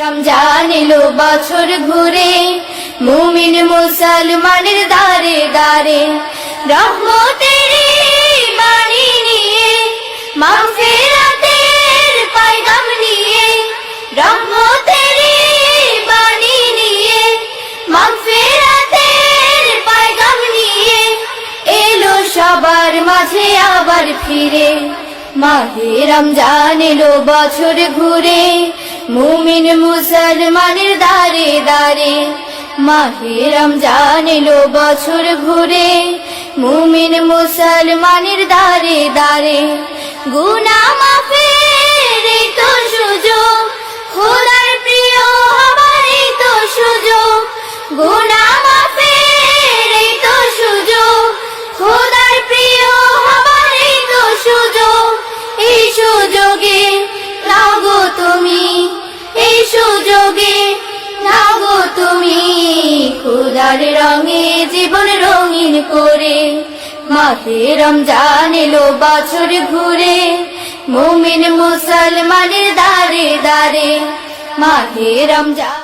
রমজান এলো বছর ঘুরে, মুমিন মুসলমানের দারে দারে রহমতের বাণী নিয়ে, মাগফিরাতের পায়গাম নিয়ে, রহমতের বাণী নিয়ে, মাগফিরাতের পায়গাম নিয়ে এলো সবার মাঝে আবার ফিরে। মাহে রমজান এলো বছর ঘুরে মুমিন মুসলমানের দারে দারে, মাহে রমজান এলো বছর ঘুরে। মুমিন মুসলমানের দারে দারে, গুনা মাফের সুযোগ প্রিয় খোদার প্রিয় এই সুযোগে লাগো তুমি খুদার রঙে জীবন রঙিন করে। মাহে রমজান এলো বছর ঘুরে, মুমিন মুসলমানের দারে দারে মাহে রমজান